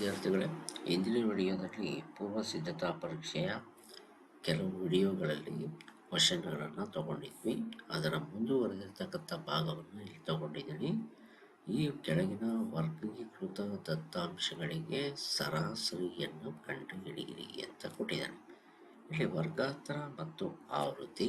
ವಿದ್ಯಾರ್ಥಿಗಳೇ, ಇಂದಿನ ವಿಡಿಯೋದಲ್ಲಿ ಪೂರ್ವ ಸಿದ್ಧತಾ ಪರೀಕ್ಷೆಯ ಕೆಲವು ವಿಡಿಯೋಗಳಲ್ಲಿ ಕ್ವಶನ್ಗಳನ್ನು ತಗೊಂಡಿದ್ವಿ. ಅದರ ಮುಂದುವರೆದಿರ್ತಕ್ಕಂಥ ಭಾಗವನ್ನು ಇಲ್ಲಿ ತಗೊಂಡಿದ್ದೀನಿ. ಈ ಕೆಳಗಿನ ವರ್ಗೀಕೃತ ದತ್ತಾಂಶಗಳಿಗೆ ಸರಾಸರಿಯನ್ನು ಕಂಡುಹಿಡಿಯಿರಿ ಅಂತ ಕೊಟ್ಟಿದ್ದಾನೆ ಇಲ್ಲಿ ವರ್ಗಾಂತರ ಮತ್ತು ಆವೃತ್ತಿ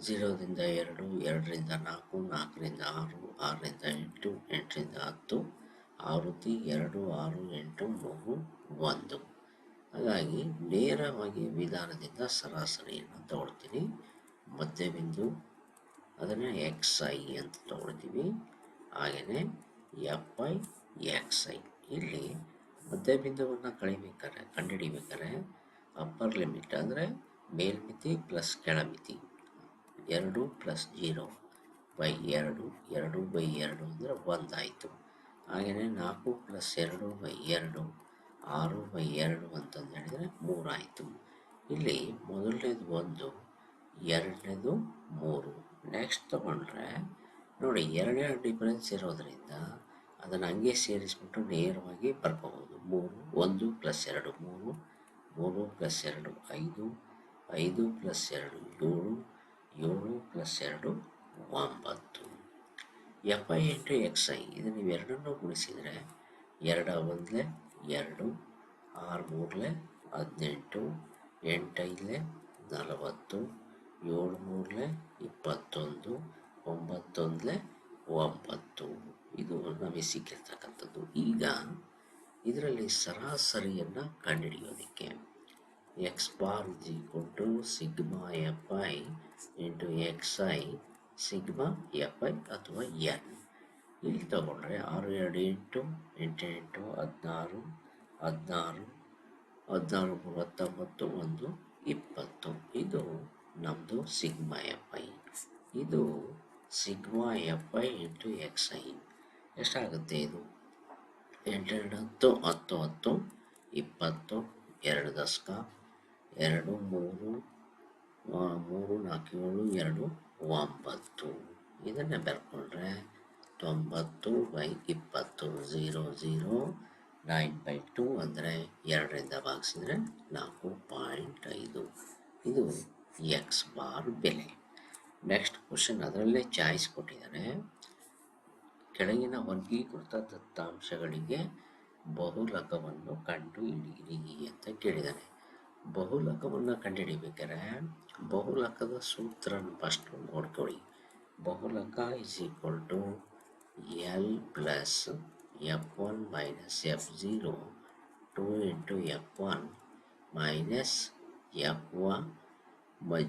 ಝೀರೋದಿಂದ ಎರಡು ಎರಡರಿಂದ ನಾಲ್ಕು, ನಾಲ್ಕರಿಂದ ಆರು, ಆರರಿಂದ ಎಂಟು, ಎಂಟರಿಂದ ಹತ್ತು ಆವೃತ್ತಿ ಎರಡು ಆರು ಎಂಟು ಮೂರು ಒಂದು. ಹಾಗಾಗಿ ನೇರವಾಗಿ ವಿಧಾನದಿಂದ ಸರಾಸರಿಯನ್ನು ತಗೊಳ್ತೀನಿ. ಮಧ್ಯಬಿಂದು ಅದನ್ನು ಎಕ್ಸ್ ಐ ಅಂತ ತಗೊಳ್ತೀವಿ. ಹಾಗೆಯೇ ಎಫ್ ಐ ಎಕ್ಸ್ ಐ ಇಲ್ಲಿ ಮಧ್ಯಬಿಂದುವನ್ನು ಕಳಿಬೇಕಾದ್ರೆ, ಕಂಡುಹಿಡಿಬೇಕಾದ್ರೆ ಅಪ್ಪರ್ ಲಿಮಿಟ್ ಅಂದರೆ ಮೇಲ್ಮಿತಿ ಪ್ಲಸ್ ಕೆಳಮಿತಿ. ಎರಡು ಪ್ಲಸ್ ಜೀರೋ ಬೈ ಎರಡು ಎರಡು ಬೈ ಎರಡು ಅಂದರೆ ಒಂದಾಯಿತು. ಹಾಗೆಯೇ ನಾಲ್ಕು ಪ್ಲಸ್ ಎರಡು ಬೈ ಎರಡು, ಆರು ಬೈ ಎರಡು ಅಂತಂದು ಹೇಳಿದರೆ ಮೂರಾಯಿತು ಇಲ್ಲಿ ಮೊದಲನೇದು ಒಂದು, ಎರಡನೇದು ಮೂರು. ನೆಕ್ಸ್ಟ್ ತಗೊಂಡ್ರೆ ನೋಡಿ ಎರಡೆರಡು ಡಿಫರೆನ್ಸ್ ಇರೋದರಿಂದ ಅದನ್ನು ಹಂಗೆ ಸೇರಿಸ್ಬಿಟ್ಟು ನೇರವಾಗಿ ಬರ್ಕೋಬೋದು ಮೂರು, ಒಂದು ಪ್ಲಸ್ ಎರಡು ಮೂರು ಮೂರು ಪ್ಲಸ್ ಎರಡು ಐದು ಐದು ಪ್ಲಸ್ ಎರಡು ಏಳು ಏಳು ಪ್ಲಸ್ ಎರಡು ಒಂಬತ್ತು. F I into X I ಇದು ನೀವು ಎರಡನ್ನೂ ಗುಣಿಸಿದರೆ ಎರಡ ಒಂದಲೇ, ಎರಡು ಆರು ಮೂರಲೆ, ಹದಿನೆಂಟು, ಎಂಟೈದಲೆ, ನಲವತ್ತು, ಏಳು ಮೂರಲೆ, ಇಪ್ಪತ್ತೊಂದು, ಒಂಬತ್ತೊಂದಲೆ, ಒಂಬತ್ತು. ಇದು ನಮಗೆ ಸಿಕ್ಕಿರ್ತಕ್ಕಂಥದ್ದು. ಈಗ ಇದರಲ್ಲಿ ಸರಾಸರಿಯನ್ನು ಕಂಡುಹಿಡಿಯೋದಕ್ಕೆ X bar equal to sigma F I into X I sigma F I ಅಥವಾ ಎನ್. ಇಲ್ಲಿ ತಗೊಂಡ್ರೆ ಆರು, ಎರಡು, ಎಂಟು ಎಂಟು ಎಂಟು, ಹದಿನಾರು ಹದಿನಾರು ಹದಿನಾರು ಮೂವತ್ತೊಂಬತ್ತು ಒಂದು, ಇಪ್ಪತ್ತು. ಇದು ನಮ್ಮದು ಸಿಗ್ಮಾ ಎಫ್ ಐ. ಇದು sigma F I into X I. ಎಷ್ಟಾಗುತ್ತೆ ಇದು? ಎಂಟೆರಡು ಹತ್ತು ಹತ್ತು ಹತ್ತು, ಇಪ್ಪತ್ತು, ಎರಡು ದಶಕ, ಎರಡು, ಮೂರು ಮೂರು, ನಾಲ್ಕು, ಏಳು, ಎರಡು ಒಂಬತ್ತು. ಇದನ್ನು ಬರ್ಕೊಂಡ್ರೆ ತೊಂಬತ್ತು ಬೈ ಇಪ್ಪತ್ತು zero zero nine by two ಅಂದರೆ ಎರಡರಿಂದ ಭಾಗಿಸಿದರೆ ನಾಲ್ಕು ಪಾಯಿಂಟ್ ಐದು. ಇದು ಎಕ್ಸ್ ಬಾರ್ ಬೆಲೆ. ನೆಕ್ಸ್ಟ್ ಕ್ವಶನ್ ಅದರಲ್ಲೇ ಚಾಯ್ಸ್ ಕೊಟ್ಟಿದ್ದಾರೆ. ಕೆಳಗಿನ ವರ್ಗೀಕೃತ ದತ್ತಾಂಶಗಳಿಗೆ ಬಹುಲಕವನ್ನು ಕಂಡು ಹಿಡಿಯಿರಿ ಅಂತ ಕೇಳಿದ್ದಾನೆ ಬಹುಲಕವನ್ನು ಕಂಡುಹಿಡಿಬೇಕಾದ್ರೆ ಬಹುಲಕದ ಸೂತ್ರನ ಫಸ್ಟ್ ನೋಡ್ಕೊಳ್ಳಿ. ಬಹುಲಕ is equal to L plus F one minus F zero two into F one minus F one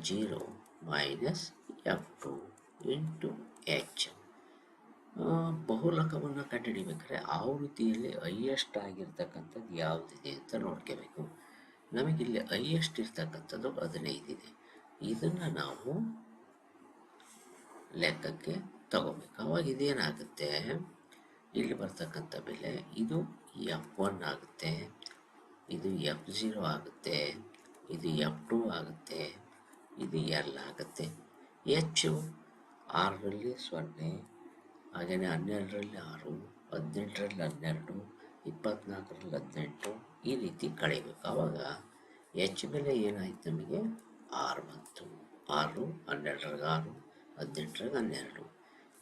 zero minus F two into H ಬಹುಲಕವನ್ನು ಕಂಡುಹಿಡಿಬೇಕಾದ್ರೆ ಆವೃತ್ತಿಯಲ್ಲಿ ಹೈಯೆಸ್ಟ್ ಆಗಿರ್ತಕ್ಕಂಥದ್ದು ಯಾವುದಿದೆ ಅಂತ ನೋಡ್ಕೋಬೇಕು. ನಮಗಿಲ್ಲಿ ಹೈಯೆಸ್ಟ್ ಇರ್ತಕ್ಕಂಥದ್ದು ಹದಿನೈದಿದೆ ಇದನ್ನು ನಾವು ಲೆಕ್ಕಕ್ಕೆ ತಗೋಬೇಕು. ಅವಾಗ ಇದೇನಾಗುತ್ತೆ? ಇಲ್ಲಿ ಬರ್ತಕ್ಕಂಥ ಬೆಲೆ, ಇದು ಎಫ್ ಒನ್ ಆಗುತ್ತೆ, ಇದು ಎಫ್ ಜೀರೋ ಆಗುತ್ತೆ, ಇದು ಎಫ್ ಟು ಆಗುತ್ತೆ, ಇದು ಎಲ್ ಆಗುತ್ತೆ. ಹೆಚ್ಚು ಆರರಲ್ಲಿ ಸೊನ್ನೆ ಹಾಗೆಯೇ ಹನ್ನೆರಡರಲ್ಲಿ ಆರು, ಹದಿನೆಂಟರಲ್ಲಿ ಹನ್ನೆರಡು, ಇಪ್ಪತ್ನಾಲ್ಕರಲ್ಲಿ ಹದಿನೆಂಟು ಈ ರೀತಿ ಕಳಿಬೇಕು ಆವಾಗ ಎಚ್ ಬೆಲೆ ಏನಾಯ್ತು ನಮಗೆ? ಆರು ಬಂತು. ಆರು, ಹನ್ನೆರಡರಾಗ ಆರು, ಹದಿನೆಂಟರಾಗ ಹನ್ನೆರಡು.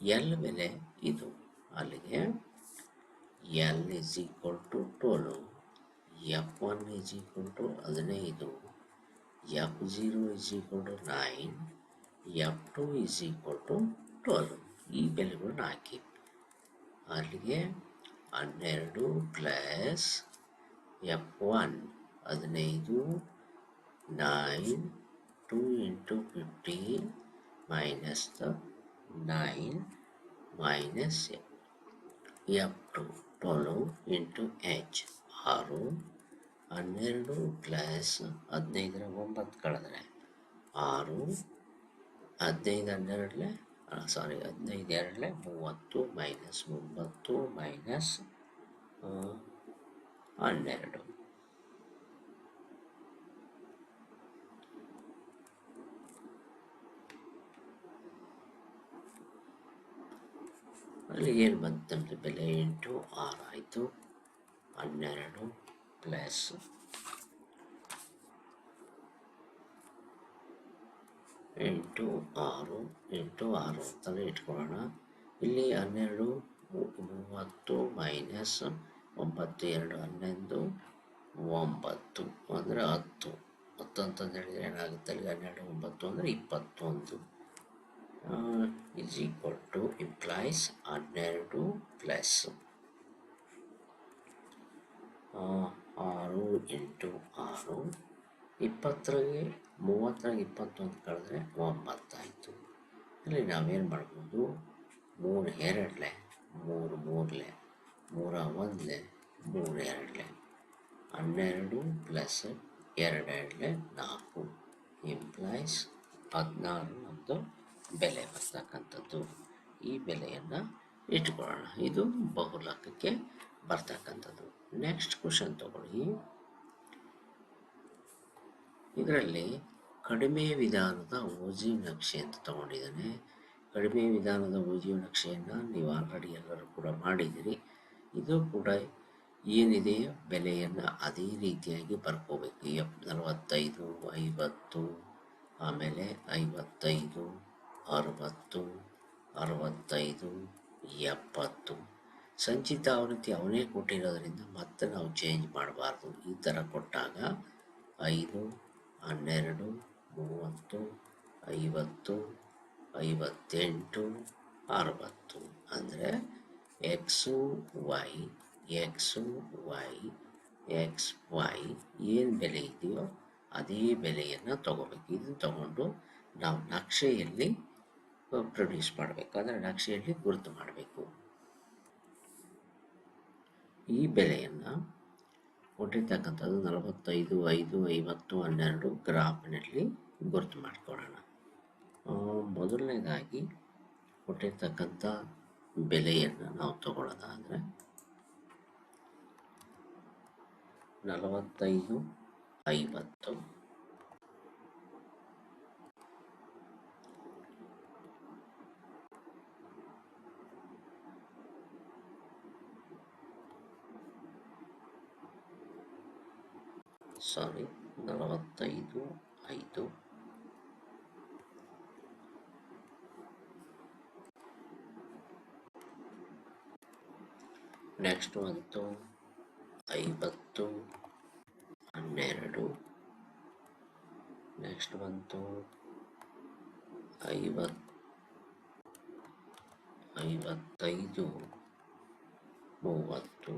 ಎಲ್ ಬೆಲೆ ಇದು. ಅಲ್ಲಿಗೆ L is equal to twelve F one is equal to ಹದಿನೈದು. F zero is equal to nine F two is equal to twelve ಈ ಬೆಲೆಗಳನ್ನ ಹಾಕಿ. ಅಲ್ಲಿಗೆ ಹನ್ನೆರಡು ಪ್ಲಸ್ ಎಫ್ ಒನ್ ಹದಿನೈದು, nine, two into fifteen minus the nine minus F. Two twelve into H. ಆರು, ಹನ್ನೆರಡು plus ಹದಿನೈದರ ಒಂಬತ್ತು ಕಳೆದ್ರೆ ಆರು, ಹದಿನೈದು ಹನ್ನೆರಡಲೆ ಸಾರಿ, ಹದಿನೈದು ಎರಡಲೆ ಮೂವತ್ತು ಮೈನಸ್ ಒಂಬತ್ತು ಮೈನಸ್ ಹನ್ನೆರಡು. ಅಲ್ಲಿ ಏನು ಬಂತು ಬೆಲೆ ಎಂಟು, ಆರು ಆಯಿತು. ಹನ್ನೆರಡು ಪ್ಲಸ್ ಎಂಟು, ಆರು ಎಂಟು, ಆರು ಅಂತಲೇ ಇಟ್ಕೊಳ್ಳೋಣ. ಇಲ್ಲಿ ಹನ್ನೆರಡು, ಮೂವತ್ತು, ಮೈನಸ್ ಒಂಬತ್ತು, ಎರಡು, ಹನ್ನೊಂದು, ಒಂಬತ್ತು ಅಂದರೆ ಹತ್ತು. ಹತ್ತು ಅಂತಂದು ಹೇಳಿದರೆ ಏನಾಗುತ್ತೆ? ಅಲ್ಲಿ ಹನ್ನೆರಡು, ಒಂಬತ್ತು ಅಂದರೆ ಇಪ್ಪತ್ತೊಂದು. ಇಸ್ ಈಕ್ವಲ್ ಟು ಇಂಪ್ಲಾಯ್ಸ್ ಹನ್ನೆರಡು ಪ್ಲಸ್ ಆರು ಎಂಟು ಆರು. ಇಪ್ಪತ್ತರಾಗೆ, ಮೂವತ್ತರಾಗ ಇಪ್ಪತ್ತೊಂದು ಕಳೆದ್ರೆ ಒಂಬತ್ತಾಯಿತು. ಇಲ್ಲಿ ನಾವೇನು ಮಾಡ್ಬೋದು? ಮೂರು ಎರಡಲೆ. ಮೂರು ಮೂರಲೆ. ಮೂರ ಒಂದಲೆ ಮೂರು ಎರಡಲೆ ಹನ್ನೆರಡು ಪ್ಲಸ್ ಎರಡೆರಡಲೆ ನಾಲ್ಕು. ಎಂಪ್ಲಾಯ್ಸ್ ಹದಿನಾರು ಒಂದು ಬೆಲೆ ಬರ್ತಕ್ಕಂಥದ್ದು. ಈ ಬೆಲೆಯನ್ನು ಇಟ್ಕೊಳ್ಳೋಣ. ಇದು ಬಹುಲಕಕ್ಕೆ ಬರ್ತಕ್ಕಂಥದ್ದು. ನೆಕ್ಸ್ಟ್ ಕ್ವಶನ್ ತಗೊಳ್ಳಿ. ಇದರಲ್ಲಿ ಕಡಿಮೆ ವಿಧಾನದ ಓಜಿ ನಕ್ಷೆ ಅಂತ ತಗೊಂಡಿದ್ದಾನೆ. ಕಡಿಮೆ ವಿಧಾನದ ಓಜಿ ನಕ್ಷೆಯನ್ನು ನೀವು ಆಲ್ರೆಡಿ ಎಲ್ಲರೂ ಕೂಡ ಮಾಡಿದ್ದೀರಿ. ಇದು ಕೂಡ ಏನಿದೆ ಬೆಲೆಯನ್ನು ಅದೇ ರೀತಿಯಾಗಿ ಬರ್ಕೋಬೇಕು. ಎಪ್ ನಲವತ್ತೈದು, ಐವತ್ತು, ಆಮೇಲೆ ಐವತ್ತೈದು, ಅರವತ್ತು, ಅರವತ್ತೈದು, ಎಪ್ಪತ್ತು. ಸಂಚಿತ ಆವೃತ್ತಿ ಅವನೇ ಕೊಟ್ಟಿರೋದ್ರಿಂದ ಮತ್ತೆ ನಾವು ಚೇಂಜ್ ಮಾಡಬಾರ್ದು. ಈ ಥರ ಕೊಟ್ಟಾಗ ಐದು, ಹನ್ನೆರಡು, ಮೂವತ್ತು, ಐವತ್ತು, ಐವತ್ತೆಂಟು, ಅರವತ್ತು. ಅಂದರೆ X Y X Y X Y ಏನು ಬೆಲೆ ಇದೆಯೋ ಅದೇ ಬೆಲೆಯನ್ನು ತಗೋಬೇಕು. ಇದನ್ನು ತಗೊಂಡು ನಾವು ನಕ್ಷೆಯಲ್ಲಿ ಪ್ರೊಡ್ಯೂಸ್ ಮಾಡಬೇಕು. ಅಂದರೆ ನಕ್ಷೆಯಲ್ಲಿ ಗುರುತು ಮಾಡಬೇಕು. ಈ ಬೆಲೆಯನ್ನು ಕೊಟ್ಟಿರ್ತಕ್ಕಂಥದ್ದು ನಲವತ್ತೈದು, ಐದು, ಐವತ್ತು, ಹನ್ನೆರಡು ಗ್ರಾಫ್ನಲ್ಲಿ ಗುರುತು ಮಾಡಿಕೊಳ್ಳೋಣ. ಮೊದಲನೇದಾಗಿ ಕೊಟ್ಟಿರ್ತಕ್ಕಂಥ ಬೆಲೆಯನ್ನು ನಾವು ತಗೊಳ್ಳೋದಾದರೆ ನಲವತ್ತೈದು ಐವತ್ತು. ಸಾರಿ ನಲವತ್ತೈದು ಐದು. ನೆಕ್ಸ್ಟ್ ಬಂತು ಐವತ್ತು ಹನ್ನೆರಡು ನೆಕ್ಸ್ಟ್ ಬಂತು ಐವತ್ ಐವತ್ತೈದು ಮೂವತ್ತು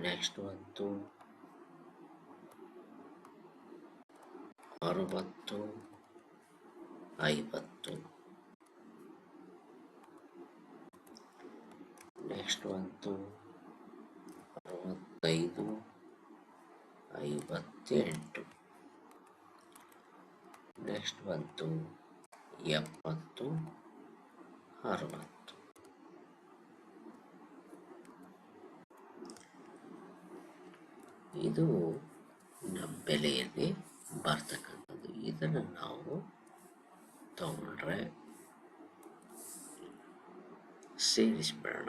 ನೆಕ್ಸ್ಟ್ ಬಂತು ಅರವತ್ತು ಐವತ್ತು ನೆಕ್ಸ್ಟ್ ಬಂತು ಅರವತ್ತೈದು, ಐವತ್ತೆಂಟು. ನೆಕ್ಸ್ಟ್ ಬಂತು ಎಪ್ಪತ್ತು, ಅರವತ್ತು. ಇದು ನಮ್ಮ ಬೆಲೆಯಲ್ಲಿ ಬರ್ತಕ್ಕಂಥದ್ದು. ಇದನ್ನು ನಾವು ತಗೊಂಡ್ರೆ ಸೇರಿಸ್ಬಿಡೋಣ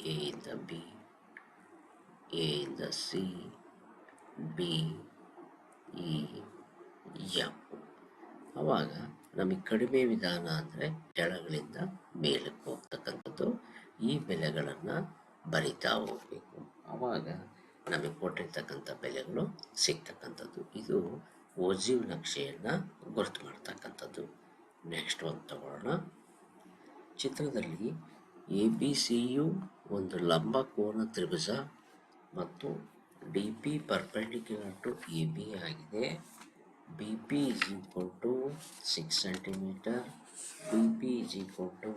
ಎ ಇಂದ B A the C B E M. ಆವಾಗ ನಮಗೆ ಕಡಿಮೆ ವಿಧಾನ ಅಂದರೆ ಕೆಳಗಳಿಂದ ಮೇಲಕ್ಕೆ ಹೋಗ್ತಕ್ಕಂಥದ್ದು. ಈ ಬೆಲೆಗಳನ್ನು ಬರಿತಾ ಹೋಗಬೇಕು. ಆವಾಗ ನಮಗೆ ಕೊಟ್ಟಿರ್ತಕ್ಕಂಥ ಬೆಲೆಗಳು ಸಿಗ್ತಕ್ಕಂಥದ್ದು. ಇದು ಓಜಿವ್ ನಕ್ಷೆಯನ್ನು ಗುರುತು ಮಾಡ್ತಕ್ಕಂಥದ್ದು. ನೆಕ್ಸ್ಟ್ ಒಂದು ತಗೊಳ್ಳೋಣ ಚಿತ್ರದಲ್ಲಿ ಎ ಬಿ ಸಿಯು ಒಂದು ಲಂಬ ಕೋನ ತ್ರಿಭುಜ ಮತ್ತು D P perpendicular to A B ಆಗಿದೆ. B P is equal to six centimetre B P is equal to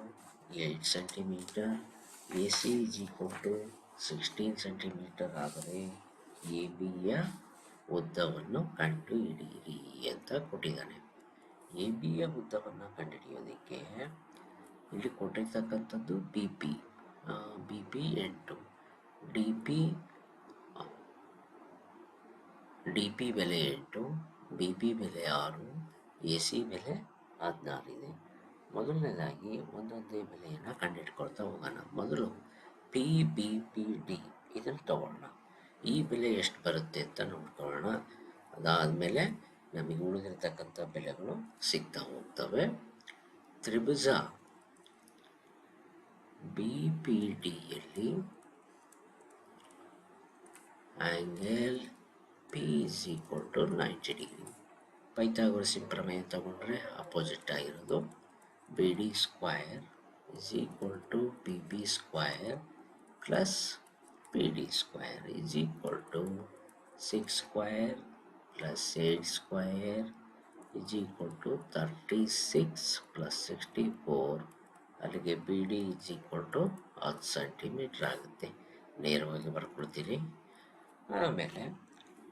eight centimetre A C is equal to sixteen centimetre ಆದರೆ ಎ ಬಿಯ ಉದ್ದವನ್ನು ಕಂಡುಹಿಡಿಯಿರಿ ಅಂತ ಕೊಟ್ಟಿದ್ದಾನೆ. ಎ ಬಿಯ ಉದ್ದವನ್ನು ಕಂಡುಹಿಡಿಯೋದಕ್ಕೆ ಇಲ್ಲಿ ಕೊಟ್ಟಿರ್ತಕ್ಕಂಥದ್ದು ಬಿ ಪಿ ಬಿ ಪಿ ಎಂಟು. ಡಿ ಪಿ ಡಿ ಪಿ ಬೆಲೆ ಎಂಟು ಬಿ ಪಿ ಬೆಲೆ ಆರು ಎ ಸಿ ಬೆಲೆ ಹದಿನಾರು ಇದೆ. ಮೊದಲನೇದಾಗಿ ಒಂದೊಂದೇ ಬೆಲೆಯನ್ನು ಕಂಡುಹಿಡ್ಕೊಳ್ತಾ ಹೋಗೋಣ. ಮೊದಲು ಪಿ ಬಿ ಪಿ ಡಿ ಇದನ್ನು ತಗೊಳ್ಳೋಣ. ಈ ಬೆಲೆ ಎಷ್ಟು ಬರುತ್ತೆ ಅಂತ ನೋಡ್ಕೊಳ್ಳೋಣ. ಅದಾದಮೇಲೆ ನಮಗೆ ಉಳಿದಿರ್ತಕ್ಕಂಥ ಬೆಲೆಗಳು ಸಿಗ್ತಾ ಹೋಗ್ತವೆ. ತ್ರಿಭುಜ B P ಡಿಯಲ್ಲಿ angle P is equal to ninety degree ಪೈಥಾಗೊರಸಿ ಪ್ರಮೇಯ ತಗೊಂಡ್ರೆ ಅಪೋಸಿಟ್ ಆಗಿರೋದು B D square is equal to P B square plus P D square is equal to six square plus eight square is equal to thirty six plus sixty four ಅಲ್ಲಿಗೆ B D is equal to ಹತ್ತು centimetre ಆಗುತ್ತೆ. ನೇರವಾಗಿ ಬರ್ಕೊಳ್ತೀರಿ ಆಮೇಲೆ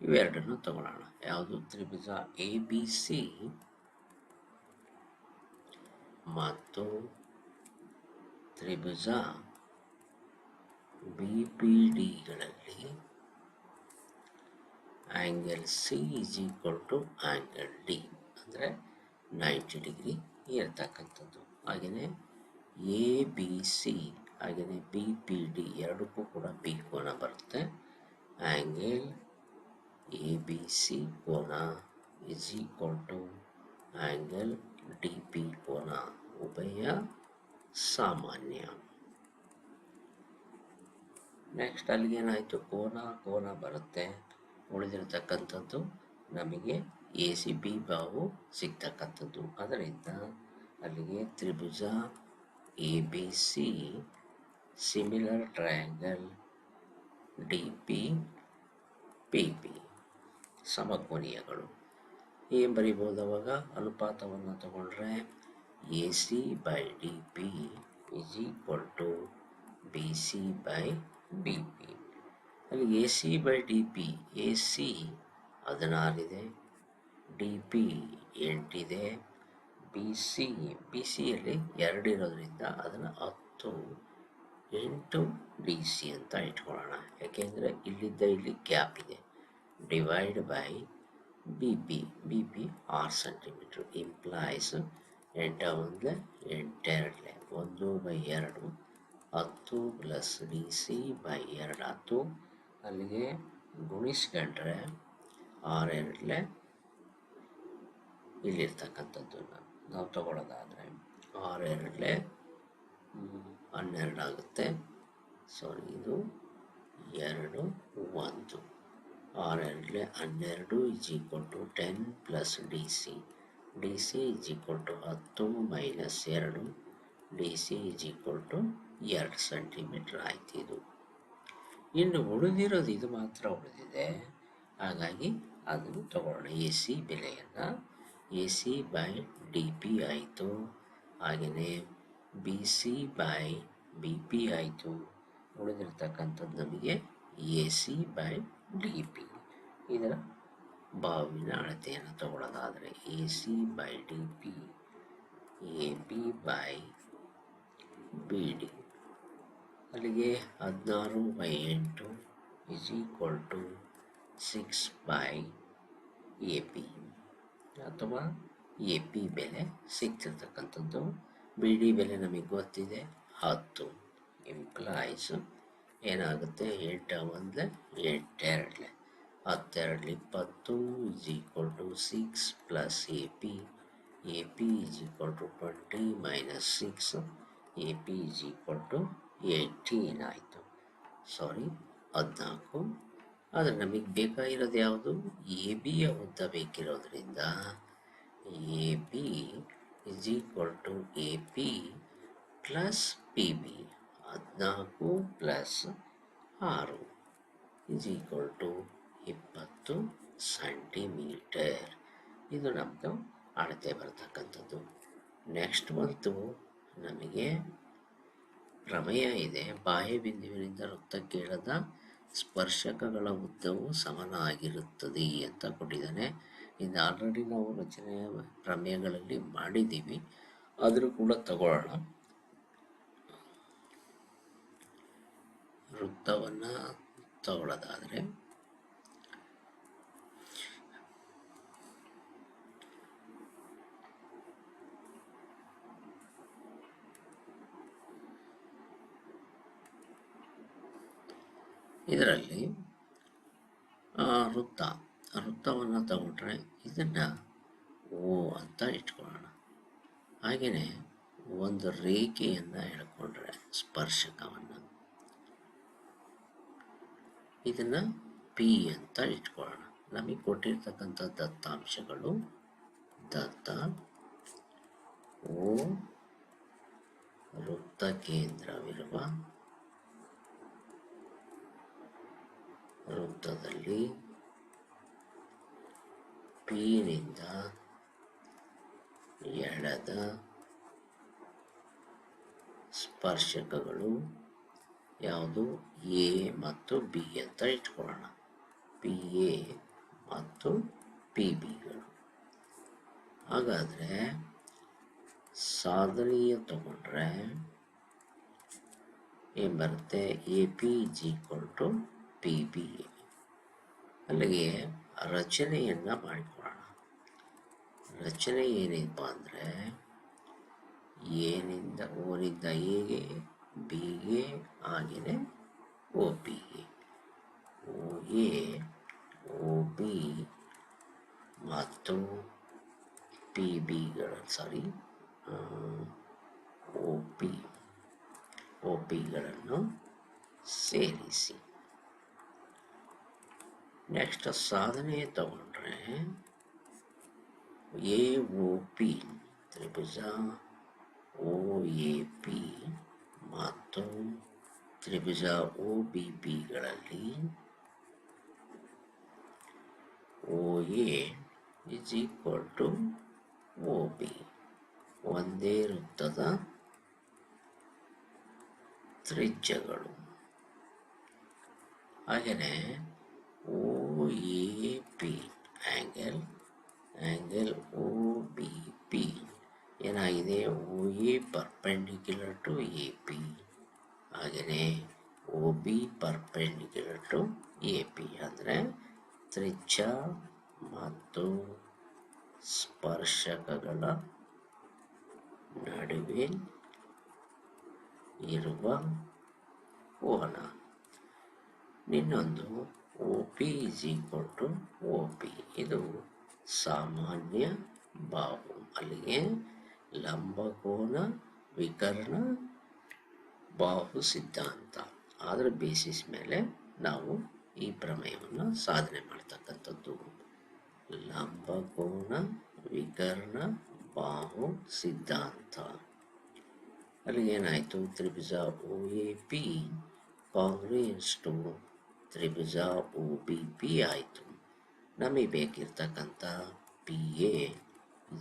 ಇವೆರಡನ್ನು ತಗೊಳ್ಳೋಣ. ಯಾವುದು? ತ್ರಿಭುಜ A B C ಮತ್ತು ತ್ರಿಭುಜ B P ಡಿಗಳಲ್ಲಿ angle C is equal to angle D ಅಂದರೆ ನೈಂಟಿ ಡಿಗ್ರಿ ಇರ್ತಕ್ಕಂಥದ್ದು. ಹಾಗೆಯೇ ಎ ಬಿ ಸಿ ಹಾಗೆಯೇ ಬಿ ಪಿ ಡಿ ಎರಡಕ್ಕೂ ಕೂಡ ಬಿ ಕೋನ ಬರುತ್ತೆ. ಆ್ಯಂಗಲ್ ಎ ಬಿ ಸಿ ಕೋನ is equal to angle D P ಕೋನ ಉಭಯ ಸಾಮಾನ್ಯ. ನೆಕ್ಸ್ಟ್ ಅಲ್ಲಿಗೇನಾಯಿತು? ಕೋನ ಕೋನ ಬರುತ್ತೆ. ಉಳಿದಿರತಕ್ಕಂಥದ್ದು ನಮಗೆ ಎ ಸಿ ಬಿ ಬಾವು ಸಿಗ್ತಕ್ಕಂಥದ್ದು. ಅದರಿಂದ ಅಲ್ಲಿಗೆ ತ್ರಿಭುಜ A similar triangle DP PP ಸಮಕೋನೀಯಗಳು. ಏನು ಬರಿಬೋದು ಅವಾಗ? ಅನುಪಾತವನ್ನು ತಗೊಂಡ್ರೆ A C by D P is equal to B C by B P ಅಲ್ಲಿ A C by D P A C ಹದಿನಾರಿದೆ D P ಎಂಟಿದೆ ಬಿ ಸಿ ಪಿ ಸಿಯಲ್ಲಿ ಎರಡು ಇರೋದ್ರಿಂದ ಅದನ್ನು ಹತ್ತು, ಎಂಟು ಡಿ ಸಿ ಅಂತ ಇಟ್ಕೊಳ್ಳೋಣ. ಯಾಕೆಂದರೆ ಇಲ್ಲಿದ್ದ ಇಲ್ಲಿ ಗ್ಯಾಪ್ ಇದೆ. Divide by B P B P ಆರು ಸೆಂಟಿಮೀಟ್ರ್ ಇಂಪ್ಲಾಯ್ಸ್ ಎಂಟ ಒಂದಲೆ ಎಂಟೆರಡಲೆ ಒಂದು ಬೈ ಎರಡು, ಹತ್ತು ಪ್ಲಸ್ ಡಿ ಸಿ ಬೈ ಎರಡು, ಹತ್ತು. ಅಲ್ಲಿಗೆ ಗುಣಿಸ್ಕೊಂಡ್ರೆ ಆರೆರಡಲೆ ಇಲ್ಲಿರ್ತಕ್ಕಂಥದ್ದು. ನಾವು ತಗೊಳ್ಳೋದಾದರೆ ಆರೆರಡಲೆ ಹನ್ನೆರಡು ಆಗುತ್ತೆ ಸಾರಿ ಇದು ಎರಡು ಒಂದು. ಆರೆರಡಲೆ ಹನ್ನೆರಡು is equal to ten plus D C D C is equal to ಹತ್ತು ಮೈನಸ್ ಎರಡು. D C is equal to ಎರಡು ಸೆಂಟಿಮೀಟ್ರ್ ಆಯ್ತು ಇದು. ಇನ್ನು ಉಳಿದಿರೋದು ಇದು ಮಾತ್ರ ಉಳಿದಿದೆ. ಹಾಗಾಗಿ ಅದನ್ನು ತಗೊಳ್ಳೋಣ. ಎ ಸಿ ಬೆಲೆಯನ್ನು A C by D P ಆಯಿತು. ಹಾಗೆಯೇ B C by B P ಆಯಿತು. ಉಳಿದಿರ್ತಕ್ಕಂಥದ್ದು ನಮಗೆ A C by D P ಇದರ ಬಾವಿನ ಅಳತೆಯನ್ನು ತಗೊಳ್ಳೋದಾದರೆ A C by D P A P by B D ಅಲ್ಲಿಗೆ ಹದಿನಾರು ಬೈ ಎಂಟು is equal to six by A P ಅಥವಾ ಎ ಪಿ ಬೆಲೆ ಸಿಗ್ತಿರ್ತಕ್ಕಂಥದ್ದು ಬಿ ಡಿ ಬೆಲೆ ನಮಗೆ ಗೊತ್ತಿದೆ. ಹತ್ತು ಎಂಪ್ಲಾಯೀಸು ಏನಾಗುತ್ತೆ? ಎಂಟ ಒಂದಲೆ ಎಂಟೆರಡಲೆ ಹತ್ತೆರಡಲೆ ಇಪ್ಪತ್ತು is equal to six plus A P A P is equal to twenty minus six A P is equal to eighteen ಆಯಿತು. ಸಾರಿ ಹದಿನಾಲ್ಕು ಆದರೆ ನಮಗೆ ಬೇಕಾಗಿರೋದು ಯಾವುದು? ಎ ಬಿಯ ಉದ್ದ ಬೇಕಿರೋದ್ರಿಂದ A B is equal to A P plus P B ಹದಿನಾಲ್ಕು plus ಆರು ಇಸ್ ಈಕ್ವಲ್ ಟು ಇಪ್ಪತ್ತು ಸೆಂಟಿಮೀಟರ್ ಇದು ನಮ್ಮದು ಅಳತೆ ಬರ್ತಕ್ಕಂಥದ್ದು. ನೆಕ್ಸ್ಟ್ ಬಂತು. ನಮಗೆ ಪ್ರಮೇಯ ಇದೆ. ಬಾಹ್ಯ ಬಿಂದುವಿನಿಂದ ವೃತ್ತಕ್ಕೆ ಎಳೆದ ಸ್ಪರ್ಶಕಗಳ ಉದ್ದವು ಸಮನಾಗಿರುತ್ತದೆ ಅಂತ ಕೊಟ್ಟಿದ್ದಾನೆ. ಇದು ಆಲ್ರೆಡಿ ನಾವು ರಚನೆಯ ಪ್ರಮೇಯಗಳಲ್ಲಿ ಮಾಡಿದ್ದೀವಿ. ಆದರೂ ಕೂಡ ತಗೊಳ್ಳೋಣ. ವೃತ್ತವನ್ನು ತಗೊಳ್ಳೋದಾದರೆ ಇದರಲ್ಲಿ ವೃತ್ತ ವೃತ್ತವನ್ನು ತಗೊಂಡ್ರೆ ಇದನ್ನು ಓ ಅಂತ ಇಟ್ಕೊಳ್ಳೋಣ. ಹಾಗೆಯೇ ಒಂದು ರೇಖೆಯನ್ನು ಎಳ್ಕೊಂಡ್ರೆ ಸ್ಪರ್ಶಕವನ್ನು. ಇದನ್ನು ಪಿ ಅಂತ ಇಟ್ಕೊಳ್ಳೋಣ. ನಮಗೆ ಕೊಟ್ಟಿರ್ತಕ್ಕಂಥ ದತ್ತಾಂಶಗಳು, ದತ್ತ, ಓ, ವೃತ್ತ ಕೇಂದ್ರವಿರುವ ವೃತ್ತದಲ್ಲಿ ಪಿನಿಂದ ಎಳೆದ ಸ್ಪರ್ಶಕಗಳು ಯಾವುದು ಎ ಮತ್ತು ಬಿ ಅಂತ ಇಟ್ಕೊಳ್ಳೋಣ. ಪಿ ಎ ಮತ್ತು ಪಿ ಬಿಗಳು ಹಾಗಾದರೆ ಸಾಧನೀಯ ತಗೊಂಡ್ರೆ ಏನು ಬರುತ್ತೆ? A P G equal to P B ಅಲ್ಲಿಗೆ ರಚನೆಯನ್ನು ಮಾಡಿಕೊಳ್ಳೋಣ. ರಚನೆ ಏನಪ್ಪ ಅಂದರೆ, ಏನಿಂದ ಓನಿಂದ ಎಗೆ ಬಿಗೆ ಓ ಪಿಗೆ ಓ ಎ, ಓ ಬಿ ಮತ್ತು ಪಿ ಬಿಗಳ ಸಾರಿ ಓ ಪಿ ಒ ಪಿಗಳನ್ನು ಸೇರಿಸಿ. ನೆಕ್ಸ್ಟ್ ಸಾಧನೆ ತಗೊಂಡ್ರೆ ಎ ಒ ಪಿ ತ್ರಿಭುಜ ಒ ಎ ಪಿ ಮತ್ತು ತ್ರಿಭುಜ O B ಪಿಗಳಲ್ಲಿ O A is equal to O B ಒಂದೇ ವೃತ್ತದ ತ್ರಿಜ್ಯಗಳು. ಹಾಗೆಯೇ angle angle O B P ಏನಾಗಿದೆ? Is perpendicular to A P ಹಾಗೆಯೇ ಪರ್ಪೆಂಡಿಕ್ಯುಲರ್ ಟು ಎ ಪಿ ಅಂದರೆ ತ್ರಿಜ್ಯ ಮತ್ತು ಸ್ಪರ್ಶಕಗಳ ನಡುವೆ ಇರುವ ಕೋನ. ಇನ್ನೊಂದು O P equal equal O P ಇದು ಸಾಮಾನ್ಯ ಬಾಹು ಅಲ್ಲಿಗೆ ಲಂಬಕೋನ ವಿಕರ್ಣ ಬಾಹು ಸಿದ್ಧಾಂತ. ಅದರ ಬೇಸಿಸ್ ಮೇಲೆ ನಾವು ಈ ಪ್ರಮೇಯವನ್ನು ಸಾಧನೆ ಮಾಡ್ತಕ್ಕಂಥದ್ದು. ಲಂಬಕೋನ ವಿಕರ್ಣ ಬಾಹು ಸಿದ್ಧಾಂತ. ಅಲ್ಲಿಗೆ ಏನಾಯಿತು ತ್ರಿಭುಜ O A P congruent to Tribhuja O B P ಆಯಿತು. ನಮಗೆ ಬೇಕಿರ್ತಕ್ಕಂಥ P A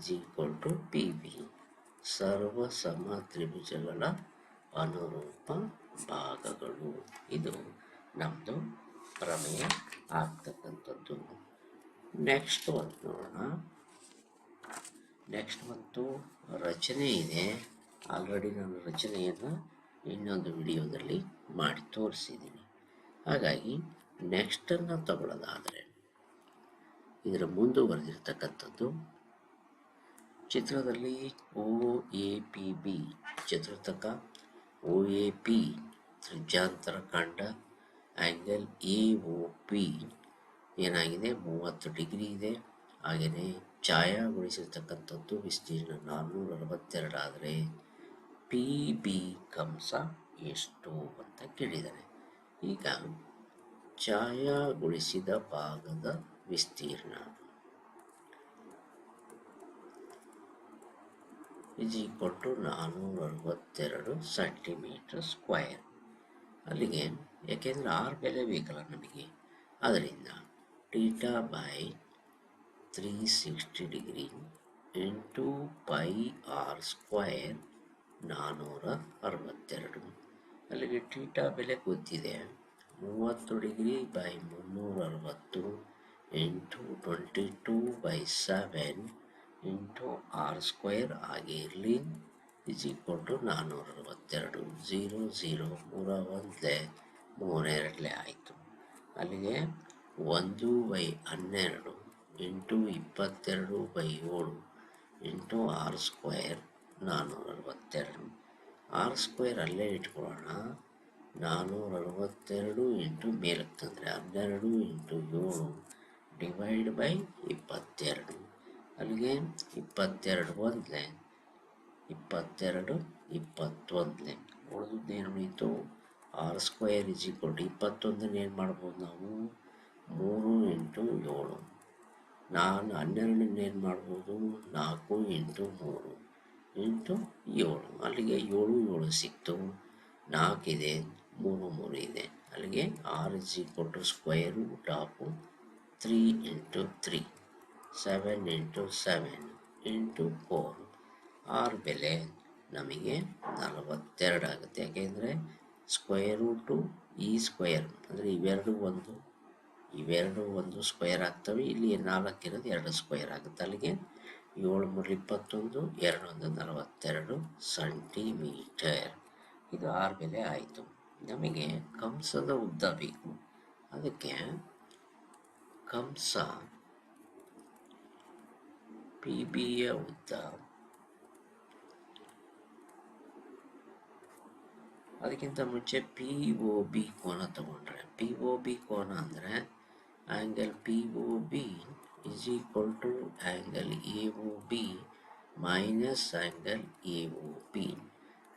equal to P B ಸರ್ವ ಸಮ ತ್ರಿಭುಜಗಳ ಅನುರೂಪ ಭಾಗಗಳು. ಇದು ನಮ್ಮದು ಪ್ರಮೇಯ ಆಗ್ತಕ್ಕಂಥದ್ದು. ನೆಕ್ಸ್ಟ್ ಒಂದು ನೋಡೋಣ. ನೆಕ್ಸ್ಟ್ ಮತ್ತು ರಚನೆ ಇದೆ. ಆಲ್ರೆಡಿ ನಾನು ರಚನೆಯನ್ನು ಇನ್ನೊಂದು ವಿಡಿಯೋದಲ್ಲಿ ಮಾಡಿ ತೋರಿಸಿದ್ದೀನಿ ಹಾಗಾಗಿ ನೆಕ್ಸ್ಟನ್ನು ತಗೊಳ್ಳೋದಾದರೆ, ಇದರ ಮುಂದುವರೆದಿರ್ತಕ್ಕಂಥದ್ದು ಚಿತ್ರದಲ್ಲಿ ಓ ಎ ಪಿ ಬಿ ಚತುರ್ಥಕ ಓ ಎ ಪಿ ತ್ರಿಜ್ಯಾಂತರ ಕಾಂಡ ಆ್ಯಂಗಲ್ ಎ ಒ ಪಿ ಏನಾಗಿದೆ, ಮೂವತ್ತು ಡಿಗ್ರಿ ಇದೆ. ಹಾಗೆಯೇ ಛಾಯಾಗೊಳಿಸಿರ್ತಕ್ಕಂಥದ್ದು ವಿಸ್ತೀರ್ಣ ನಾನ್ನೂರ ಅರವತ್ತೆರಡಾದರೆ ಪಿ ಬಿ ಕಂಸ ಎಷ್ಟು ಅಂತ ಕೇಳಿದ್ದಾರೆ. ಈಗ ಛಾಯಾಗೊಳಿಸಿದ ಭಾಗದ ವಿಸ್ತೀರ್ಣ. ಇಸ್ ಈಕ್ವಲ್ ಟು ನಾನ್ನೂರ ಅರವತ್ತೆರಡು ಸೆಂಟಿಮೀಟರ್ ಸ್ಕ್ವಯರ್ ಅಲ್ಲಿಗೆ ಯಾಕೆಂದರೆ ಆರು ಬೆಲೆ ಬೇಕಲ್ಲ ನಮಗೆ. ಅದರಿಂದ theta by three sixty degree into pi R square ನಾನ್ನೂರ ಅರವತ್ತೆರಡು ಅಲ್ಲಿಗೆ ಟೀಟಾ ಬೆಲೆ ಗೊತ್ತಿದೆ ಮೂವತ್ತು ಡಿಗ್ರಿ ಬೈ ಮುನ್ನೂರ ಅರವತ್ತು into twenty two by seven into R square ಆಗಿರಲಿ ಟು ನಾನ್ನೂರ ಅರವತ್ತೆರಡು ಝೀರೋ ಝೀರೋ ಮೂರ ಒಂದೇ ಮೂರೆರಡಲೇ ಆಯಿತು. ಅಲ್ಲಿಗೆ ಒಂದು ಬೈ ಹನ್ನೆರಡು ಇಂಟು ಇಪ್ಪತ್ತೆರಡು ಬೈ ಏಳು ಇಂಟು ಆರ್ ಸ್ಕ್ವೇರ್ ನಾನ್ನೂರ ಅರವತ್ತೆರಡು ಆರ್ ಸ್ಕ್ವೇರ್ ಅಲ್ಲೇ ಇಟ್ಕೊಳ್ಳೋಣ. ನಾನ್ನೂರ ಅರವತ್ತೆರಡು ಇಂಟು ಮೇಲಕ್ಕೆ ತಂದರೆ ಹನ್ನೆರಡು ಇಂಟು ಏಳು ಡಿವೈಡ್ ಬೈ ಇಪ್ಪತ್ತೆರಡು. ಅಲ್ಲಿಗೆ ಇಪ್ಪತ್ತೆರಡು ಒಂದಲೇ, ಇಪ್ಪತ್ತೆರಡು ಇಪ್ಪತ್ತೊಂದಲೇ. ಏನು ಉಳಿಯಿತು R square is equal to ಇಪ್ಪತ್ತೊಂದನ್ನು ಏನು ಮಾಡ್ಬೋದು ನಾವು? ಮೂರು ಇಂಟು ಏಳು. ನಾನು ಹನ್ನೆರಡನ್ನ ಏನು ಮಾಡ್ಬೋದು? ನಾಲ್ಕು ಇಂಟು ಮೂರು. ಇಂಟು ಏಳು. ಅಲ್ಲಿಗೆ ಏಳು ಏಳು ಸಿಕ್ತು. ನಾಲ್ಕಿದೆ, ಮೂರು ಮೂರು ಇದೆ. ಅಲ್ಲಿಗೆ R is equal to square root of three into three seven into seven into four R ಬೆಲೆ ನಮಗೆ ನಲವತ್ತೆರಡು ಆಗುತ್ತೆ. ಯಾಕೆಂದರೆ ಸ್ಕ್ವೇರ್ ರೂಟು ಈ ಸ್ಕ್ವಯರ್ ಅಂದರೆ ಇವೆರಡು ಒಂದು. ಇವೆರಡು ಒಂದು ಸ್ಕ್ವಯರ್ ಆಗ್ತವೆ. ಇಲ್ಲಿ ನಾಲ್ಕು ಇರೋದು ಎರಡು ಸ್ಕ್ವಯರ್ ಆಗುತ್ತೆ. ಅಲ್ಲಿಗೆ ಏಳು ಮೂರು ಇಪ್ಪತ್ತೊಂದು ಎರಡು ಒಂದು ನಲವತ್ತೆರಡು ಸೆಂಟಿಮೀಟರ್. ಇದು ಆರು ಬೆಲೆ ಆಯಿತು. ನಮಗೆ ಕಂಸದ ಉದ್ದ ಬೇಕು. ಅದಕ್ಕೆ ಕಂಸ ಪಿ ಬಿಯ ಉದ್ದ. ಅದಕ್ಕಿಂತ ಮುಂಚೆ ಪಿ ಒ ಬಿ ಕೋನ ತಗೊಂಡ್ರೆ. ಪಿ ಒ ಬಿ ಕೋನ ಅಂದರೆ angle P O B is equal to angle A O B minus angle A O B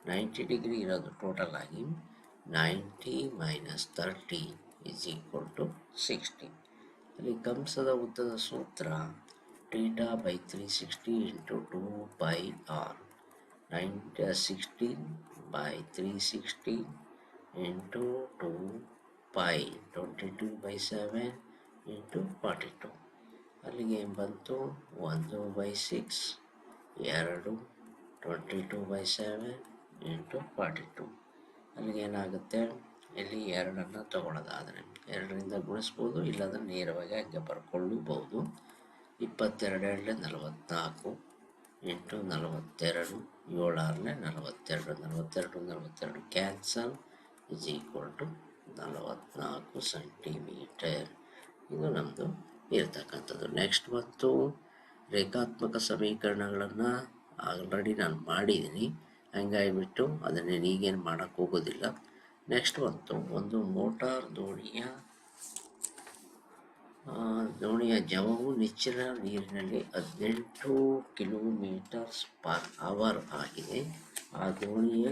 ninety degree ಇರೋದು ಟೋಟಲ್ ಆಗಿ ninety minus thirty is equal to sixty ಅಲ್ಲಿ ಕಂಸದ ಉದ್ದದ ಸೂತ್ರ theta by three sixty into two by R ninety sixteen by 360 into 2 pi. 22 by 7 into 42 ಅಲ್ಲಿಗೆ ಬಂತು ಒಂದು by six ಎರಡು twenty two by seven into forty two ಅಲ್ಲಿಗೆ ಏನಾಗುತ್ತೆ? ಇಲ್ಲಿ ಎರಡನ್ನು ತೊಗೊಳೋದಾದರೆ ಎರಡರಿಂದ ಗುಣಿಸ್ಬೋದು, ಇಲ್ಲಾಂದರೆ ನೇರವಾಗಿ ಹಾಗೆ ಬರ್ಕೊಳ್ಳಬಹುದು. ಇಪ್ಪತ್ತೆರಡು ಎರಡೇ ನಲವತ್ತ್ನಾಲ್ಕು ಎಂಟು ನಲವತ್ತೆರಡು, ಏಳಾರನೇ ನಲವತ್ತೆರಡು ನಲವತ್ತೆರಡು ನಲವತ್ತೆರಡು. ಕ್ಯಾನ್ಸಲ್ ಇಸ್ ಈಕ್ವಲ್ ಟು ನಲವತ್ತ್ನಾಲ್ಕು ಸೆಂಟಿಮೀಟರ್ ಇದು ನಮ್ಮದು ಇರ್ತಕ್ಕಂಥದ್ದು. ನೆಕ್ಸ್ಟ್ ಮತ್ತು ರೇಖಾತ್ಮಕ ಸಮೀಕರಣಗಳನ್ನು ಆಲ್ರೆಡಿ ನಾನು ಮಾಡಿದ್ದೀನಿ ಹಂಗಾಗಿಬಿಟ್ಟು ಅದನ್ನೇನು ಈಗೇನು ಮಾಡೋಕ್ಕೆ ಹೋಗೋದಿಲ್ಲ. ನೆಕ್ಸ್ಟ್ ಬಂತು ಒಂದು ಮೋಟಾರ್ ದೋಣಿಯ ದೋಣಿಯ ಜವವು ನಿಚ್ಚಿನ ನೀರಿನಲ್ಲಿ ಹದಿನೆಂಟು ಕಿಲೋಮೀಟರ್ಸ್ ಪರ್ ಅವರ್ ಆಗಿದೆ. ಆ ದೋಣಿಯ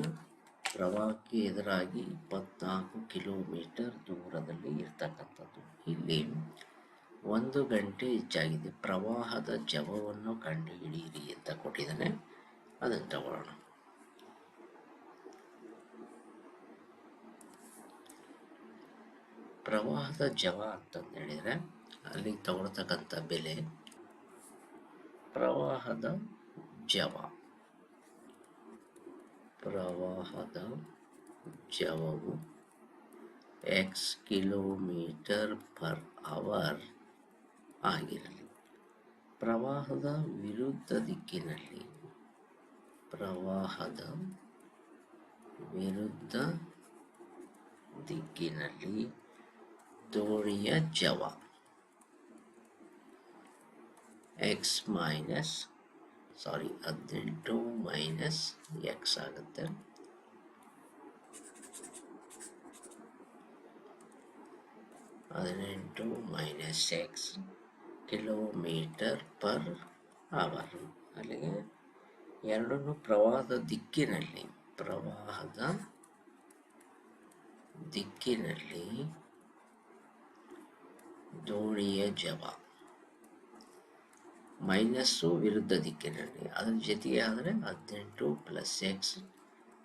ಪ್ರವಾಹಕ್ಕೆ ಎದುರಾಗಿ ಇಪ್ಪತ್ನಾಲ್ಕು ಕಿಲೋಮೀಟರ್ ದೂರದಲ್ಲಿ ಇರ್ತಕ್ಕಂಥದ್ದು. ಇಲ್ಲಿ ಒಂದು ಗಂಟೆ ಹೆಚ್ಚಾಗಿದೆ. ಪ್ರವಾಹದ ಜವವನ್ನು ಕಂಡುಹಿಡಿಯಿರಿ ಅಂತ ಕೊಟ್ಟಿದ್ದಾನೆ. ಅದನ್ನು ತಗೊಳ್ಳೋಣ. ಪ್ರವಾಹದ ಜವ ಅಂತಂದು ಹೇಳಿದರೆ ಅಲ್ಲಿ ತಗೊಳ್ತಕ್ಕಂಥ ಬೆಲೆ ಪ್ರವಾಹದ ಜವ ಪ್ರವಾಹದ ಜವವು ಎಕ್ಸ್ ಕಿಲೋಮೀಟರ್ ಪರ್ ಅವರ್ ಆಗಿರಲಿ ಪ್ರವಾಹದ ವಿರುದ್ಧ ದಿಕ್ಕಿನಲ್ಲಿ ಪ್ರವಾಹದ ವಿರುದ್ಧ ದಿಕ್ಕಿನಲ್ಲಿ ದೋಣಿಯ ಜವ. ಎಕ್ಸ್ ಮೈನಸ್ ಸಾರಿ ಹದಿನೆಂಟು ಮೈನಸ್ ಎಕ್ಸ್ ಆಗುತ್ತೆ. ಹದಿನೆಂಟು minus X kilometre per hour. ಅಲ್ಲಿಗೆ ಎರಡನ್ನು ಪ್ರವಾಹದ ದಿಕ್ಕಿನಲ್ಲಿ ಪ್ರವಾಹದ ದಿಕ್ಕಿನಲ್ಲಿ ದೋಣಿಯ ಜವ. ಮೈನಸ್ಸು ವಿರುದ್ಧ ದಿಕ್ಕಿನಲ್ಲಿ, ಅದರ ಜೊತೆಗೆ ಆದರೆ ಹದಿನೆಂಟು plus X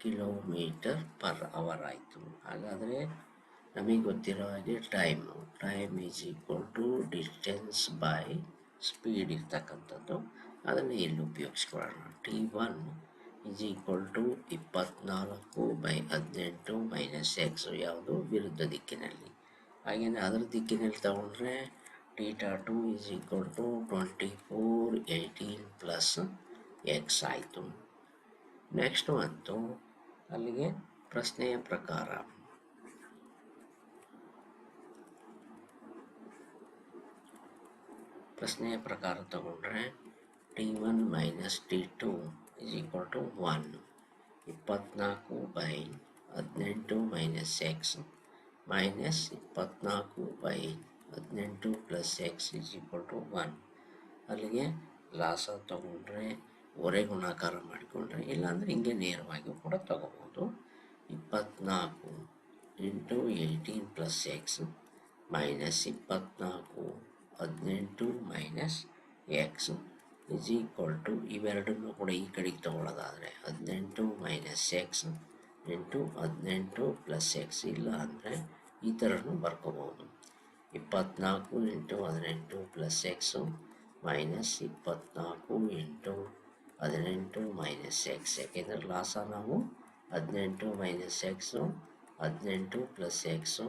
kilometre per hour ಆಯಿತು. ಹಾಗಾದರೆ ನಮಗೆ ಗೊತ್ತಿರೋ ಹಾಗೆ time time is equal to distance by speed ಇರ್ತಕ್ಕಂಥದ್ದು. ಅದನ್ನು ಇಲ್ಲಿ ಉಪಯೋಗಿಸ್ಕೊಳ್ಳೋಣ? T one is equal to ಇಪ್ಪತ್ನಾಲ್ಕು ಬೈ ಹದಿನೆಂಟು ಮೈನಸ್ ಎಕ್ಸ್ ಯಾವುದು? ವಿರುದ್ಧ ದಿಕ್ಕಿನಲ್ಲಿ. ಹಾಗೆಯೇ ಅದರ ದಿಕ್ಕಿನಲ್ಲಿ ತಗೊಂಡ್ರೆ theta two is equal to twenty four eighteen plus X ಆಯಿತು. ನೆಕ್ಸ್ಟ್ ಬಂತು. ಅಲ್ಲಿಗೆ ಪ್ರಶ್ನೆಯ ಪ್ರಕಾರ. ಪ್ರಶ್ನೆಯ ಪ್ರಕಾರ ತಗೊಂಡ್ರೆ T one minus T two is equal to one ಇಪ್ಪತ್ನಾಲ್ಕು ಬೈ ಹದಿನೆಂಟು ಮೈನಸ್ ಎಕ್ಸ್ ಮೈನಸ್ ಇಪ್ಪತ್ನಾಲ್ಕು ಬೈ ಹದಿನೆಂಟು plus x is equal to one ಅಲ್ಲಿಗೆ ಲಾಸ ತಗೊಂಡ್ರೆ ಹೊರೆ ಗುಣಾಕಾರ ಮಾಡಿಕೊಂಡ್ರೆ ಇಲ್ಲಾಂದರೆ ಹಿಂಗೆ ನೇರವಾಗಿ ಕೂಡ ತಗೋಬೋದು. ಇಪ್ಪತ್ನಾಲ್ಕು into eighteen plus x minus ಇಪ್ಪತ್ನಾಲ್ಕು ಹದಿನೆಂಟು minus x is equal to ಇವೆರಡನ್ನು ಕೂಡ ಈ ಕಡೆಗೆ ತೊಗೊಳ್ಳೋದಾದರೆ ಹದಿನೆಂಟು ಮೈನಸ್ ಎಕ್ಸ್ ಇಂಟು ಹದಿನೆಂಟು ಪ್ಲಸ್ ಎಕ್ಸ್ ಇಲ್ಲ ಅಂದರೆ ಈ ಥರನೂ ಬರ್ಕೋಬೋದು ಇಪ್ಪತ್ನಾಲ್ಕು ಇಂಟು ಹದಿನೆಂಟು ಪ್ಲಸ್ ಎಕ್ಸು ಮೈನಸ್ ಇಪ್ಪತ್ನಾಲ್ಕು ಇಂಟು ಹದಿನೆಂಟು ಮೈನಸ್ ಎಕ್ಸ್ ಯಾಕೆಂದರೆ ಲಾಸ ನಾವು ಹದಿನೆಂಟು ಮೈನಸ್ ಎಕ್ಸು ಹದಿನೆಂಟು ಪ್ಲಸ್ ಎಕ್ಸು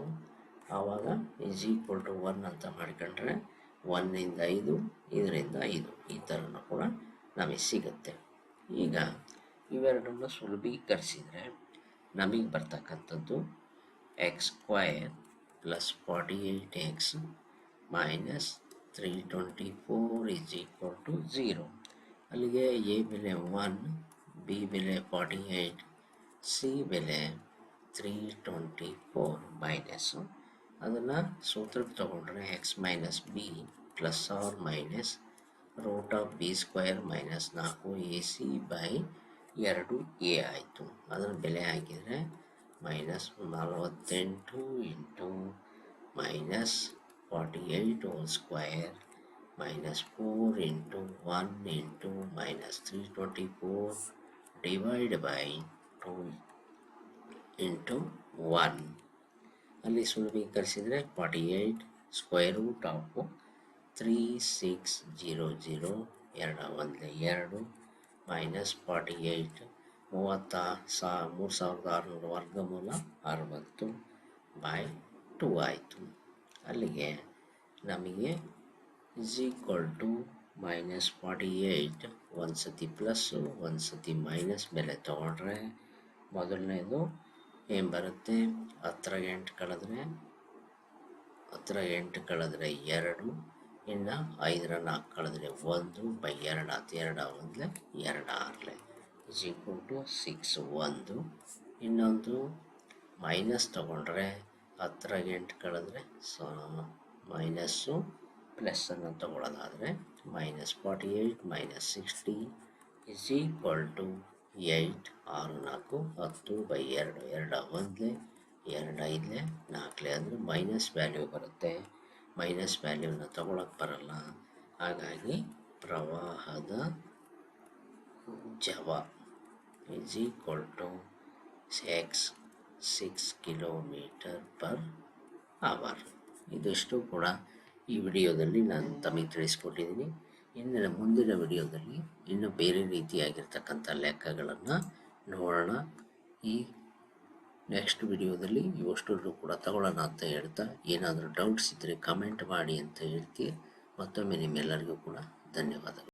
ಆವಾಗ ಈಸ್ ಈಕ್ವಲ್ ಟು ಒನ್ ಅಂತ ಮಾಡ್ಕೊಂಡ್ರೆ ಒನ್ನಿಂದ ಐದು, ಇದರಿಂದ ಐದು. ಈ ಥರನೂ ಕೂಡ ನಮಗೆ ಸಿಗುತ್ತೆ. ಈಗ ಇವೆರಡನ್ನು ಸುಲಭೀಕರಿಸಿದರೆ ನಮಗೆ ಬರ್ತಕ್ಕಂಥದ್ದು x square plus forty eight x minus three twenty four is equal to zero ಅಲ್ಲಿಗೆ ಎ ಬೆಲೆ ಒನ್ ಬಿ ಬೆಲೆ ಫಾರ್ಟಿ ಏಯ್ಟ್ ಸಿ ಬೆಲೆ ತ್ರೀ ಟ್ವೆಂಟಿ ಫೋರ್ ಮೈನಸ್ಸು ಅದನ್ನು ಸೂತ್ರಕ್ಕೆ ತೊಗೊಂಡ್ರೆ x minus B plus or minus root of B square minus ನಾಲ್ಕು A C by ಎರಡು A ಆಯಿತು. ಅದರ ಬೆಲೆ ಹಾಕಿದರೆ ಮೈನಸ್ ನಲವತ್ತೆಂಟು into minus forty eight whole square minus 4 into 1 into minus 324 divided by 2 into 1 ಅಲ್ಲಿ ಸುಲಭೀಕರಿಸಿದರೆ forty eight square root of three six zero zero ಎರಡು ಒಂದು, ಎರಡು ಮೈನಸ್ ಫಾರ್ಟಿ ಏಯ್ಟ್ ಮೂವತ್ತ ಸಾ ಮೂರು ಸಾವಿರದ ಆರುನೂರು ವರ್ಗಮೂಲ ಅರವತ್ತು ಬೈ ಟು ಆಯಿತು. ಅಲ್ಲಿಗೆ ನಮಗೆ is equal to minus forty eight ಒಂದು ಸತಿ ಪ್ಲಸ್ಸು ಒಂದು ಸತಿ ಮೈನಸ್ ಬೆಲೆ ತೊಗೊಂಡ್ರೆ ಮೊದಲನೇದು ಏನು ಬರುತ್ತೆ? ಹತ್ತಿರ ಎಂಟು ಕಳೆದ್ರೆ? ಹತ್ರ ಎಂಟು ಕಳೆದ್ರೆ ಎರಡು. ಇನ್ನು ಐದರ ನಾಲ್ಕು ಕಳೆದ್ರೆ ಒಂದು ಬೈ ಎರಡು ಹತ್ತು ಎರಡು ಒಂದಲೆ ಎರಡು ಆರಲೆ. ಇಸ್ ಈಕ್ವಲ್ ಟು ಸಿಕ್ಸ್ ಒಂದು. ಇನ್ನೊಂದು ಮೈನಸ್ ತೊಗೊಂಡ್ರೆ ಹತ್ತಿರ ಎಂಟು ಕಳೆದ್ರೆ ಸೊ ಮೈನಸ್ಸು ಪ್ಲಸ್ಸನ್ನು ತಗೊಳ್ಳೋದಾದರೆ minus forty eight minus sixty is equal to eight ಆರು, ನಾಲ್ಕು, ಹತ್ತು ಬೈ ಎರಡು ಎರಡು ಒಂದಲೇ ಎರಡು ಐದಲೇ ನಾಲ್ಕಲೇ ಅಂದರೆ ಮೈನಸ್ ವ್ಯಾಲ್ಯೂ ಬರುತ್ತೆ. ಮೈನಸ್ ವ್ಯಾಲ್ಯೂನ ತಗೊಳಕ್ಕೆ ಬರಲ್ಲ. ಹಾಗಾಗಿ ಪ್ರವಾಹದ ಜವ is equal to six six kilometre per hour ಇದಿಷ್ಟು ಕೂಡ ಈ ವಿಡಿಯೋದಲ್ಲಿ ನಾನು ತಮಗೆ ತಿಳಿಸ್ಕೊಟ್ಟಿದ್ದೀನಿ. ಇನ್ನು ಮುಂದಿನ ವಿಡಿಯೋದಲ್ಲಿ ಇನ್ನು ಬೇರೆ ರೀತಿಯಾಗಿರ್ತಕ್ಕಂಥ ಲೆಕ್ಕಗಳನ್ನು ನೋಡೋಣ. ಈ ನೆಕ್ಸ್ಟ್ ವಿಡಿಯೋದಲ್ಲಿ ಇವಷ್ಟನ್ನು ಕೂಡ ತಗೊಳ್ಳೋಣ ಅಂತ ಹೇಳ್ತಾ, ಏನಾದರೂ ಡೌಟ್ಸ್ ಇದ್ದರೆ ಕಮೆಂಟ್ ಮಾಡಿ ಅಂತ ಹೇಳ್ತೀವಿ ಮತ್ತೊಮ್ಮೆ ನಿಮ್ಮೆಲ್ಲರಿಗೂ ಕೂಡ ಧನ್ಯವಾದಗಳು.